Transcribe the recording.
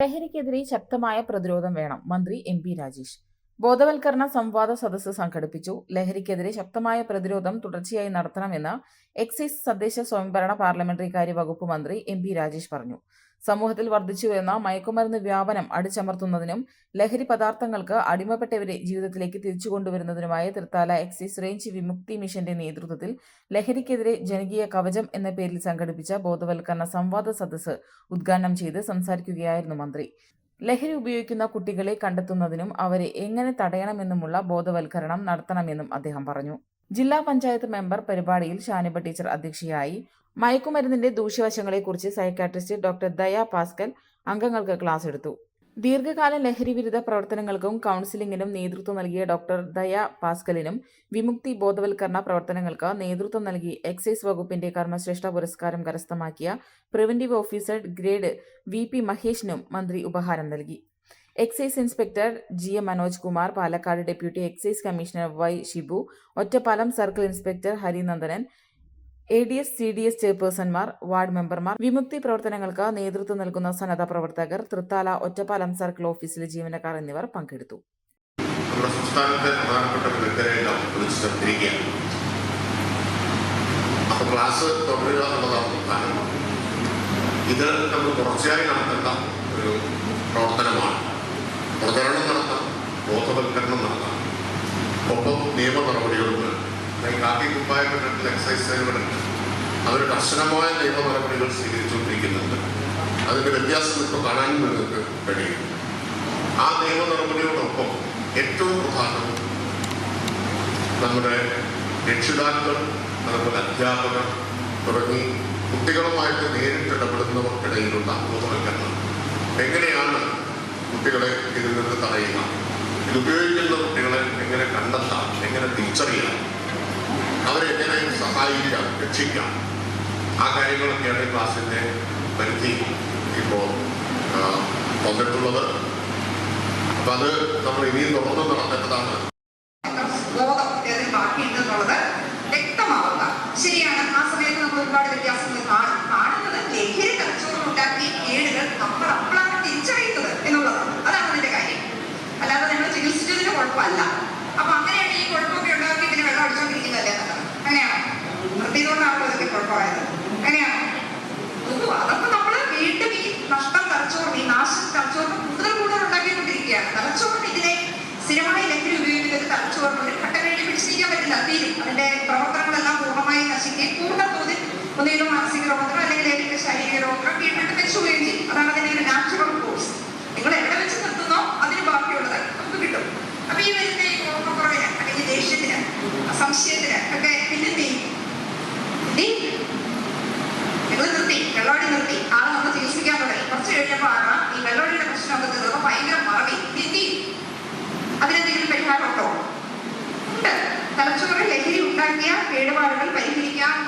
ലഹരിക്കെതിരെ ശക്തമായ പ്രതിരോധം വേണം മന്ത്രി എം പി രാജേഷ്. ബോധവൽക്കരണ സംവാദ സദസ്സ് സംഘടിപ്പിച്ചു. ലഹരിക്കെതിരെ ശക്തമായ പ്രതിരോധം തുടർച്ചയായി നടത്തണമെന്ന് എക്സൈസ് തദ്ദേശ സ്വയംഭരണ പാർലമെന്ററി കാര്യ വകുപ്പ് മന്ത്രി എം പി രാജേഷ് പറഞ്ഞു. സമൂഹത്തിൽ വർദ്ധിച്ചുവരുന്ന മയക്കുമരുന്ന് വ്യാപനം അടിച്ചമർത്തുന്നതിനും ലഹരി പദാർത്ഥങ്ങൾക്ക് അടിമപ്പെട്ടവരെ ജീവിതത്തിലേക്ക് തിരിച്ചു കൊണ്ടുവരുന്നതിനുമായ തൃത്താല എക്സൈസ് റേഞ്ച് വിമുക്തി മിഷന്റെ നേതൃത്വത്തിൽ ലഹരിക്കെതിരെ ജനകീയ കവചം എന്ന പേരിൽ സംഘടിപ്പിച്ച ബോധവൽക്കരണ സംവാദ സദസ്സ് ഉദ്ഘാടനം ചെയ്ത് സംസാരിക്കുകയായിരുന്നു മന്ത്രി. ലഹരി ഉപയോഗിക്കുന്ന കുട്ടികളെ കണ്ടെത്തുന്നതിനും അവരെ എങ്ങനെ തടയണമെന്നുമുള്ള ബോധവൽക്കരണം നടത്തണമെന്നും അദ്ദേഹം പറഞ്ഞു. ജില്ലാ പഞ്ചായത്ത് മെമ്പർ പരിപാടിയിൽ ഷാനിബ ടീച്ചർ അധ്യക്ഷയായി മയക്കുമരുന്നിന്റെ ദൂഷ്യവശങ്ങളെക്കുറിച്ച് സൈക്കാട്രിസ്റ്റ് ഡോക്ടർ ദയാ പാസ്കൽ അംഗങ്ങൾക്ക് ക്ലാസ് എടുത്തു. ദീർഘകാല ലഹരി വിരുദ്ധ പ്രവർത്തനങ്ങൾക്കും കൗൺസിലിംഗിനും നേതൃത്വം നൽകിയ ഡോക്ടർ ദയാ പാസ്കലിനും വിമുക്തി ബോധവൽക്കരണ പ്രവർത്തനങ്ങൾക്ക് നേതൃത്വം നൽകി എക്സൈസ് വകുപ്പിന്റെ കർമ്മശ്രേഷ്ഠ പുരസ്കാരം കരസ്ഥമാക്കിയ preventive officer grade V P മഹേഷിനും മന്ത്രി ഉപഹാരം നൽകി. Excise inspector G M Manoj Kumar Palakkad deputy excise commissioner Y Shibu Ottapalam circle inspector Harinandanan A D S C D S ചെയർപേഴ്സൺമാർ ward മെമ്പർമാർ വിമുക്തി പ്രവർത്തനങ്ങൾക്ക് നേതൃത്വം നൽകുന്ന സന്നദ്ധ പ്രവർത്തകർ തൃത്താല ഒറ്റപ്പാലം സർക്കിൾ ഓഫീസിലെ ജീവനക്കാർ എന്നിവർ പങ്കെടുത്തു. ക്ലാസ് തുടരുക എന്നുള്ളതാണ് പ്രധാനം. ഇത് നമ്മൾ തുടർച്ചയായി നടത്തേണ്ട ഒരു പ്രവർത്തനമാണ് പ്രചരണം നടത്താം ബോധവൽക്കരണം നടത്താം ഒപ്പം നിയമ നടപടികളും വേണം ഈ കാക്കി എക്സൈസ് സേവനം അവർ കർശനമായ നിയമ സ്വീകരിച്ചുകൊണ്ടിരിക്കുന്നുണ്ട്. അതിന്റെ വ്യത്യാസം ഇപ്പോൾ കാണാനും നിങ്ങൾക്ക് കഴിയും. ആ നിയമ നടപടിയോടൊപ്പം ഏറ്റവും പ്രധാനം നമ്മുടെ രക്ഷിതാക്കൾ അതുപോലെ അധ്യാപകർ തുടങ്ങി കുട്ടികളുമായിട്ട് നേരിട്ട് ഇടപെടുന്നവർക്കിടയിലുള്ള ബോധവൽക്കരണം. എങ്ങനെയാണ് കുട്ടികളെ ഇതിൽ നിന്ന് തടയുക? ഇത് ഉപയോഗിക്കുന്ന കുട്ടികളെ എങ്ങനെ കണ്ടെത്താം? എങ്ങനെ തിരിച്ചറിയാം അവരെ എങ്ങനെയും സഹായിക്കാം രക്ഷിക്കാം. ആ കാര്യങ്ങളൊക്കെയാണ് ഈ ക്ലാസ്സിന്റെ പരിധി ഇപ്പോൾ വന്നിട്ടുള്ളത്. അപ്പം അത് നമ്മൾ ഇനിയും തുടർന്ന് നടത്തേണ്ടതാണ്. രോഗത്തിനോ വീണ്ടും വെച്ചുകയും ചെയ്യും. അതാണ് അതിന്റെ ഒരു നാച്ചുറൽ കോഴ്സ് നിങ്ങൾ എവിടെ വെച്ച് നിർത്തുന്നോ അതിന് ബാക്കിയുള്ളത് നമുക്ക് കിട്ടും. അപ്പൊ ഈ വരുന്ന ഈ ഓർമ്മക്കുറവിന് അല്ലെങ്കിൽ ദേഷ്യത്തിന് സംശയത്തിന് ഒക്കെ പിന്നെ എന്ത് ചെയ്യും ചെയ്യും? നിർത്തി വെള്ളോടി നിർത്തി. ആളെ നമ്മൾ ചികിത്സിക്കാൻ തുടങ്ങി. കുറച്ച് കഴിഞ്ഞപ്പോൾ ആണ് ഈ വെള്ളോടിയുടെ പ്രശ്നമൊക്കെ തീർന്നപ്പോൾ ഭയങ്കര മറവി. തിന്തി അതിനെന്തെങ്കിലും പരിഹാരമുണ്ടോ? ഉണ്ട്. തലച്ചോറ് ലഹരി ഉണ്ടാക്കിയ കേടുപാടുകൾ പരിഹരിക്കാനുള്ള